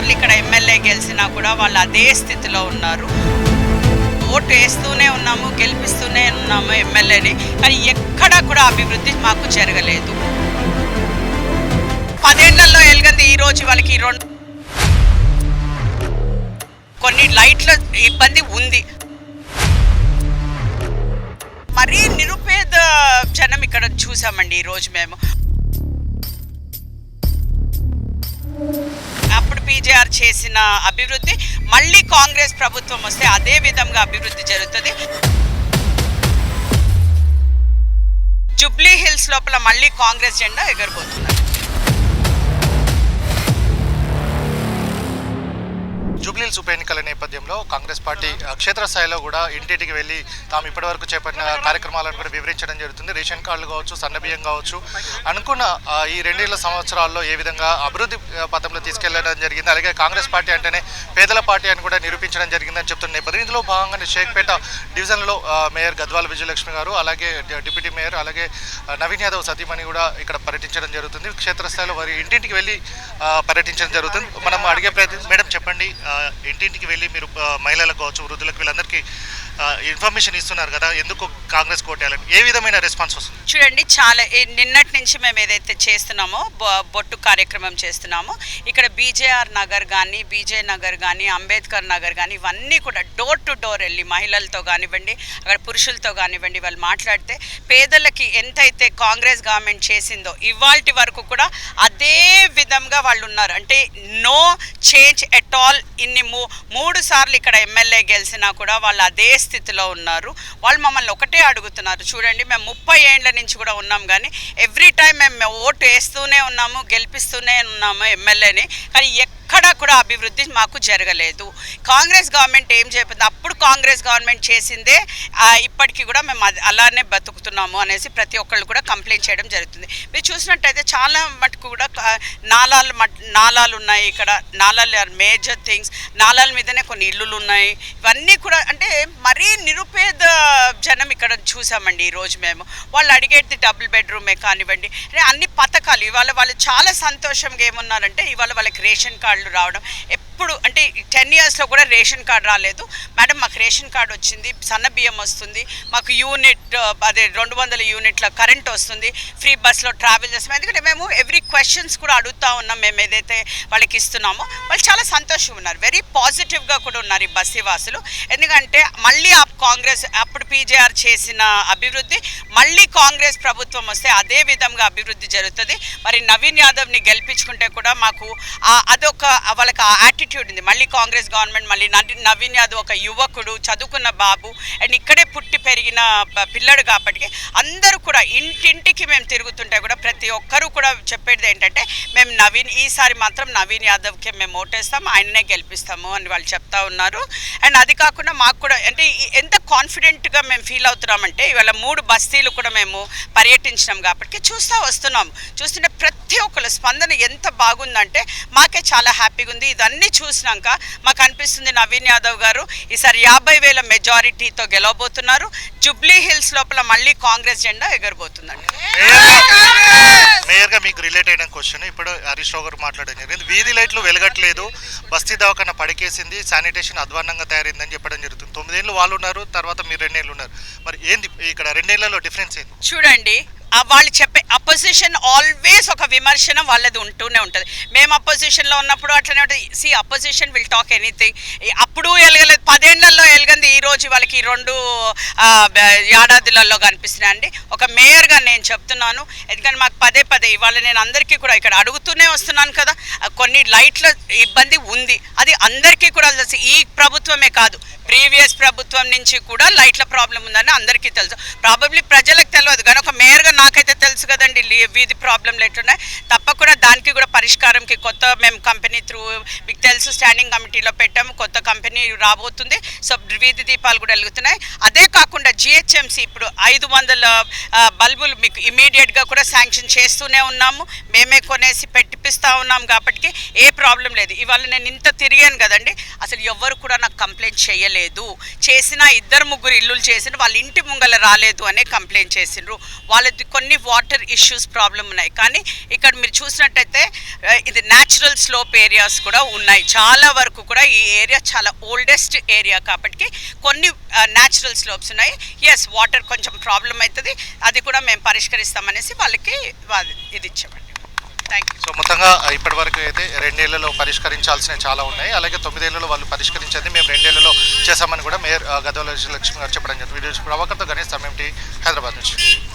సార్లు ఇక్కడ ఎమ్మెల్యే గెలిచినా కూడా వాళ్ళు అదే స్థితిలో ఉన్నారు. ఓటు వేస్తూనే ఉన్నాము గెలిపిస్తూనే ఉన్నాము ఎమ్మెల్యేని. కానీ ఎక్కడా కూడా అభివృద్ధి మాకు జరగలేదు. పదేళ్ళలో ఎలుగంది ఈ రోజు వాళ్ళకి ఈ రెండు కొన్ని లైట్ల ఇబ్బంది ఉంది. మరీ నిరుపేద జనం ఇక్కడ చూసామండి ఈ రోజు మేము. అప్పుడు పీజేఆర్ చేసిన అభివృద్ధి మళ్ళీ కాంగ్రెస్ ప్రభుత్వం వస్తే అదే విధంగా అభివృద్ధి జరుగుతుంది. జుబ్లీ హిల్స్ లోపల మళ్ళీ కాంగ్రెస్ జెండా ఎగరబోతున్నారు జూబ్లీహిల్స్ ఉప ఎన్నికల నేపథ్యంలో కాంగ్రెస్ పార్టీ క్షేత్రస్థాయిలో కూడా ఇంటింటికి వెళ్ళి తాము ఇప్పటివరకు చేపట్టిన కార్యక్రమాలను కూడా వివరించడం జరుగుతుంది. రేషన్ కార్డులు కావచ్చు సన్నబియ్యం కావచ్చు. అనుకున్న ఈ రెండేళ్ళ సంవత్సరాల్లో ఏ విధంగా అభివృద్ధి పథంలో తీసుకెళ్ళడం జరిగింది? అలాగే కాంగ్రెస్ పార్టీ అంటేనే పేదల పార్టీ అని కూడా నిరూపించడం జరిగిందని చెప్తున్న నేపథ్యం. ఇందులో భాగంగానే షేక్పేట డివిజన్లో మేయర్ గద్వాల విజయలక్ష్మి గారు అలాగే డిప్యూటీ మేయర్ అలాగే నవీన్ యాదవ్ సతీమణి కూడా ఇక్కడ పర్యటించడం జరుగుతుంది. క్షేత్రస్థాయిలో వారి ఇంటింటికి వెళ్ళి పర్యటించడం జరుగుతుంది. మనం అడిగే ప్రయత్నం మేడం చెప్పండి ఇంటింటికి వెళ్ళి మీరు మహిళలకు కావచ్చు వృద్ధులకు వీళ్ళందరికీ ఇన్ఫర్మేషన్ ఇస్తున్నారు కదా ఎందుకు కాంగ్రెస్ కోటేయాలని? ఏ విధమైన రెస్పాన్స్ వస్తుంది? చూడండి చాలా నిన్నటి నుంచి మేము ఏదైతే చేస్తున్నామో బొట్టు కార్యక్రమం చేస్తున్నామో ఇక్కడ బీజేఆర్ నగర్ కానీ బీజే నగర్ కానీ అంబేద్కర్ నగర్ కానీ ఇవన్నీ కూడా డోర్ టు డోర్ వెళ్ళి మహిళలతో కానివ్వండి అక్కడ పురుషులతో కానివ్వండి వాళ్ళు మాట్లాడితే పేదలకి ఎంతైతే కాంగ్రెస్ గవర్నమెంట్ చేసిందో ఇవాల్టి వరకు కూడా అదే విధంగా వాళ్ళు ఉన్నారు. అంటే నో చేంజ్ ఎట్ ఆల్ ఇన్ని మూ మూడు సార్లు ఇక్కడ ఎమ్మెల్యే గెలిచినా కూడా వాళ్ళు అదే స్థితిలో ఉన్నారు. వాళ్ళు మమ్మల్ని ఒకటే అడుగుతున్నారు. చూడండి మేము ముప్పై ఏండ్ల నుంచి కూడా ఉన్నాం కానీ ఎవ్రీ టైం మేము ఓటు వేస్తూనే ఉన్నాము గెలిపిస్తూనే ఉన్నాము ఎమ్మెల్యేని. కానీ ఎక్కడా కూడా అభివృద్ధి మాకు జరగలేదు. కాంగ్రెస్ గవర్నమెంట్ ఏం చెప్పింది అప్పుడు కాంగ్రెస్ గవర్నమెంట్ చేసిందే ఇప్పటికీ కూడా మేము అలానే బతుకుతున్నాము అనేసి ప్రతి ఒక్కళ్ళు కూడా కంప్లైంట్ చేయడం జరుగుతుంది. మీరు చూసినట్టయితే చాలా మటుకు కూడా నాలాలు మట్ నాలాలు ఉన్నాయి ఇక్కడ. నాలాలు ఆర్ మేజర్ థింగ్స్. నాలాల మీదనే కొన్ని ఇల్లులు ఉన్నాయి. ఇవన్నీ కూడా అంటే మరీ నిరుపేద జన చూసామండి ఈరోజు మేము. వాళ్ళు అడిగేది డబుల్ బెడ్రూమే కానివ్వండి. అంటే అన్ని పథకాలు. ఇవాళ వాళ్ళు చాలా సంతోషంగా ఏమున్నారంటే ఇవాళ వాళ్ళకి రేషన్ కార్డులు రావడం. ఎప్పుడు అంటే టెన్ ఇయర్స్లో కూడా రేషన్ కార్డు రాలేదు. మేడం మాకు రేషన్ కార్డు వచ్చింది. సన్న బియ్యం వస్తుంది. మాకు యూనిట్ అదే రెండు వందల యూనిట్ల కరెంట్ వస్తుంది. ఫ్రీ బస్లో ట్రావెల్ చేస్తాం. ఎందుకంటే మేము క్వశ్చన్స్ కూడా అడుగుతా ఉన్నాం మేము ఏదైతే వాళ్ళకి ఇస్తున్నామో. వాళ్ళు చాలా సంతోషంగా ఉన్నారు. వెరీ పాజిటివ్గా కూడా ఉన్నారు ఈ బస్సీవాసులు ఎందుకంటే మళ్ళీ ఆ కాంగ్రెస్ అప్పుడు పీజేఆర్ చేసిన అభివృద్ధి మళ్ళీ కాంగ్రెస్ ప్రభుత్వం వస్తే అదే విధంగా అభివృద్ధి జరుగుతుంది. మరి నవీన్ యాదవ్ని గెలిపించుకుంటే కూడా మాకు అదొక వాళ్ళకి ఆ యాటిట్యూడ్ ఉంది. మళ్ళీ కాంగ్రెస్ గవర్నమెంట్ మళ్ళీ నవీన్ యాదవ్ ఒక యువకుడు చదువుకున్న బాబు అండ్ ఇక్కడే పుట్టి పెరిగిన పిల్లడు కాబట్టి అందరూ కూడా ఇంటింటికి మేము తిరుగుతుంటే కూడా ప్రతి ఒక్కరూ కూడా చెప్పేది ఏంటంటే మేము నవీన్ ఈసారి మాత్రం నవీన్ యాదవ్కి మేము ఓటేస్తాం ఆయననే గెలిపిస్తాము అని వాళ్ళు చెప్తా ఉన్నారు. అండ్ అది కాకుండా మాకు కూడా అంటే ఎంత కాన్ఫిడెంట్గా మేము ఫీల్ అవుతున్నామంటే ఇవాళ మూడు బస్తీలు కూడా మేము పర్యటించినాం కాబట్టి చూస్తూ వస్తున్నాం. చూస్తుంటే ప్రతి ఒక్కరు స్పందన ఎంత బాగుందంటే మాకే చాలా హ్యాపీగా ఉంది. ఇదన్నీ చూసినాక మాకు అనిపిస్తుంది నవీన్ యాదవ్ గారు ఈసారి యాభై వేల మెజారిటీతో గెలవబోతున్నారు. జుబ్లీ హిల్స్ లోపల మళ్ళీ కాంగ్రెస్ జెండా ఎగరబోతుందండి మీకు రిలేటెడ్ అయిన క్వశ్చన్ ఇప్పుడు హరీష్ రావు గారు మాట్లాడడం జరిగింది వీధి లైట్లు వెలగట్లేదు. బస్తీ దవాఖాన పడికేసింది. శానిటేషన్ అధ్వాన్నంగా తయారైందని చెప్పడం జరుగుతుంది. తొమ్మిదేళ్ళు వాళ్ళు ఉన్నారు తర్వాత మీరు రెండేళ్ళు ఉన్నారు. మరి ఏంది ఇక్కడ రెండేళ్ళలో డిఫరెన్స్ ఏంది? చూడండి వాళ్ళు చెప్పే అపోజిషన్ ఆల్వేస్ ఒక విమర్శన వాళ్ళది ఉంటూనే ఉంటుంది. మేము అపోజిషన్లో ఉన్నప్పుడు అట్లనే ఉంటుంది. See opposition will talk anything అప్పుడు ఎలగలేదు. పదేళ్ళలో ఎలగంది ఈ రోజు వాళ్ళకి రెండు ఏడాదిలలో కనిపిస్తున్నాయి అండి. ఒక మేయర్గా నేను చెప్తున్నాను. ఎందుకంటే మాకు పదే పదే ఇవాళ నేను అందరికీ కూడా ఇక్కడ అడుగుతూనే వస్తున్నాను కదా. కొన్ని లైట్ల ఇబ్బంది ఉంది. అది అందరికీ కూడా తెలుసు. ఈ ప్రభుత్వమే కాదు. ప్రీవియస్ ప్రభుత్వం నుంచి కూడా లైట్ల ప్రాబ్లం ఉందని అందరికీ తెలుసు. ప్రాబబ్లీ ప్రజలకు తెలియదు. కానీ ఒక మేయర్గా నాకు తెలుసు కదండి లీ- వీధి ప్రాబ్లంలు ఎట్లున్నాయి? తప్పకుండా దానికి కూడా పరిష్కారంకి కొత్త మేము కంపెనీ త్రూ మీకు తెలుసు స్టాండింగ్ కమిటీలో పెట్టాము కొత్త కంపెనీ రాబోతుంది. సో వీధి దీపాలు కూడా వెలుగుతున్నాయి. అదే కాకుండా జిహెచ్ఎంసీ ఇప్పుడు ఐదు వందల బల్బులు మీకు ఇమీడియట్గా కూడా శాంక్షన్ చేస్తూనే ఉన్నాము. మేమే కొనేసి పెట్టిపిస్తూ ఉన్నాం కాబట్టి ఏ ప్రాబ్లం లేదు. ఇవాళ నేను ఇంత తిరిగాను కదండి అసలు ఎవ్వరు కూడా నాకు కంప్లైంట్ చేయలేదు. చేసిన ఇద్దరు ముగ్గురు ఇల్లులు చేసిన వాళ్ళ ఇంటి ముంగల రాలేదు అనే కంప్లైంట్ చేసిండ్రు. వాళ్ళది కొన్ని వాటర్ ఇష్యూస్ ప్రాబ్లం ఉన్నాయి. కానీ ఇక్కడ మీరు చూసినట్టయితే ఇది న్యాచురల్ స్లోప్ ఏరియాస్ కూడా ఉన్నాయి. చాలా వరకు కూడా ఈ ఏరియా చాలా ఓల్డెస్ట్ ఏరియా కాబట్టి కొన్ని న్యాచురల్ స్లోప్స్ ఉన్నాయి. ఎస్ వాటర్ కొంచెం ప్రాబ్లం అవుతుంది. అది కూడా మేము పరిష్కరిస్తామనేసి వాళ్ళకి ఇది ఇచ్చామండి థ్యాంక్ యూ సో మొత్తంగా ఇప్పటి వరకు అయితే రెండేళ్ళలో పరిష్కరించాల్సినవి చాలా ఉన్నాయి. అలాగే తొమ్మిదేళ్ళలో వాళ్ళు పరిష్కరించేది మేము రెండేళ్ళలో చేశామని కూడా మేయర్ గదవల లక్ష్మి గారు చెప్పడం జరిగింది. వీడియో ప్రభాకర్తో గణేష్ సమయం హైదరాబాద్ నుంచి.